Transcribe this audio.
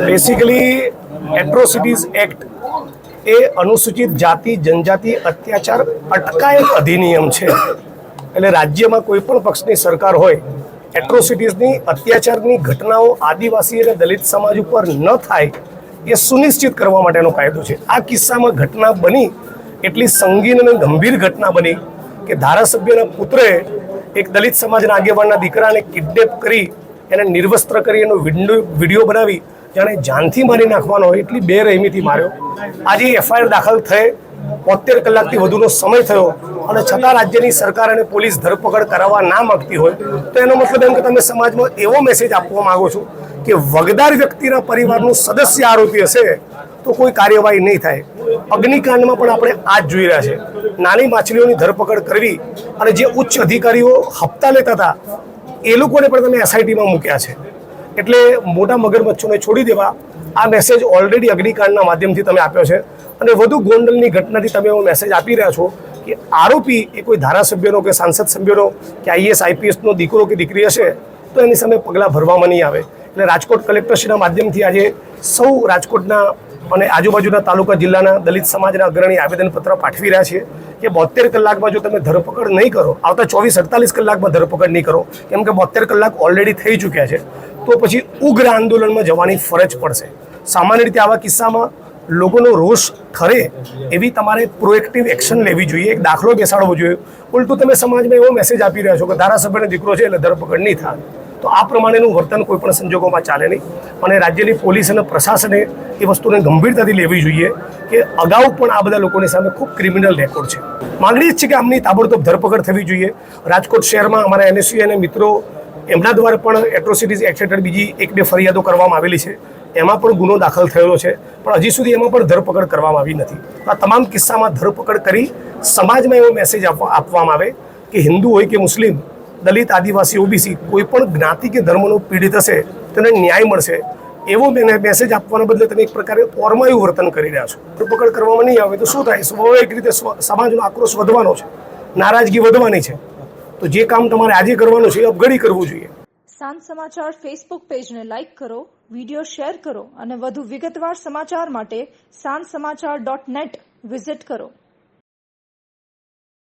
Basically atrocities act એ અનુસૂચિત જાતિ, જનજાતિ, અત્યાચાર અટકાયત અધિનિયમ છે. એટલે રાજ્યમાં કોઈ પણ પક્ષની સરકાર હોય એટ્રોસિટીઝની અત્યાચારની ઘટનાઓ આદિવાસી અને દલિત સમાજ ઉપર ન થાય, એ સુનિશ્ચિત કરવા માટેનો કાયદો છે. આ કિસ્સામાં ઘટના બની, એટલી સંગીન અને ગંભીર ઘટના બની કે ધારાસભ્યના પુત્રએ એક દલિત સમાજના આગેવાનના દીકરાને કિડનેપ કરી, એને નિર્વસ્ત્ર કરી, એનો વીડિયો બનાવી જાણે જાનથી મારી નાખવાનો હોય એટલી બેરહેમીથી માર્યો. આજે એફઆઈઆર દાખલ થઈ બોતેર કલાકથી વધુનો સમય થયો અને છતાં રાજ્યની સરકાર અને પોલીસ ધરપકડ કરાવવા ના માંગતી હોય, તો એનો મતલબ એમ કે તમે સમાજમાં એવો મેસેજ આપવા માંગો છો કે વગદાર વ્યક્તિના પરિવારનું સદસ્ય આરોપી હશે તો કોઈ કાર્યવાહી નહીં થાય. અગ્નિકાંડમાં પણ આપણે આ જ જોઈ રહ્યા છે. નાની માછલીઓની ધરપકડ કરવી અને જે ઉચ્ચ અધિકારીઓ હપ્તા લેતા હતા, એ લોકોને પણ તમે એસઆઈટીમાં મૂક્યા છે. એટલે મોટા મગરમચ્છોને છોડી દેવા. આ મેસેજ ઓલરેડી અગ્નિકાંડના માધ્યમથી તમે આપ્યો છે. અને વધુ ગોંડલની ઘટનાથી તમે એવો મેસેજ આપી રહ્યા છો કે આરોપી એ કોઈ ધારાસભ્યનો કે સાંસદ સભ્યનો કે આઈએસ, આઈપીએસનો દીકરો કે દીકરી હશે તો એની સામે પગલાં ભરવામાં નહીં આવે. એટલે રાજકોટ કલેક્ટરશ્રીના માધ્યમથી આજે સૌ રાજકોટના અને આજુબાજુના તાલુકા જિલ્લાના દલિત સમાજના અગ્રણી આવેદનપત્ર પાઠવી રહ્યા છીએ. કે બોતેર કલાકમાં જો તમે ધરપકડ નહીં કરો, આવતા ચોવીસ અડતાલીસ કલાકમાં ધરપકડ નહીં કરો, કેમ કે બોતેર કલાક ઓલરેડી થઈ ચૂક્યા છે, તો પછી ઉગ્ર આંદોલનમાં જવાની ફરજ પડશે. સામાન્ય રીતે આવા કિસ્સામાં લોકોનો રોષ ઠરે એવી તમારે પ્રોએક્ટિવ એક્શન લેવી જોઈએ, એક દાખલો બેસાડવો જોઈએ. ઉલટું તમે સમાજમાં એવો મેસેજ આપી રહ્યા છો કે ધારાસભ્યનો દીકરો છે એટલે ધરપકડ નહીં થાય. તો આ પ્રમાણેનું વર્તન કોઈ પણ સંજોગોમાં ચાલે નહીં. અને રાજ્યની પોલીસ અને પ્રશાસને એ વસ્તુને ગંભીરતાથી લેવી જોઈએ કે અગાઉ પણ આ બધા લોકોની સામે ખૂબ ક્રિમિનલ રેકોર્ડ છે. માંગણી જ છે કે આમની તાબડતોબ ધરપકડ થવી જોઈએ. રાજકોટ શહેરમાં અમારા એનએસયુ અને મિત્રો એમના દ્વારા પણ એટ્રોસિટીઝ એક્ટ બીજી એક બે ફરિયાદો કરવામાં આવેલી છે. એમાં પણ ગુનો દાખલ થયેલો છે. પણ હજી સુધી એમાં પણ ધરપકડ કરવામાં આવી નથી. આ તમામ કિસ્સામાં ધરપકડ કરી સમાજમાં એવો મેસેજ આપવા આપવામાં આવે કે હિન્દુ હોય કે મુસ્લિમ દલિત, આદિવાસી, ઓબીસી કોઈ પણ જ્ઞાતિ કે ધર્મનો પીડિત હશે, તેને ન્યાય મળશે. એવો મેસેજ આપવાના બદલે તમે એક પ્રકારે ઓરમાયું વર્તન કરી રહ્યા છો. ધરપકડ કરવામાં નહીં આવે તો શું થાય? સ્વાભાવિક રીતે સમાજનો આક્રોશ વધવાનો છે. નારાજગી વધવાની છે. તો જે કામ તમારે આજે કરવાનું છે એ અપઘડી કરવું જોઈએ. સાંજ સમાચાર ફેસબુક પેજને લાઇક કરો વીડિયો શેર કરો અને વધુ વિગતવાર સમાચાર માટે સાંજ સમાચાર ડોટ નેટ વિઝિટ કરો.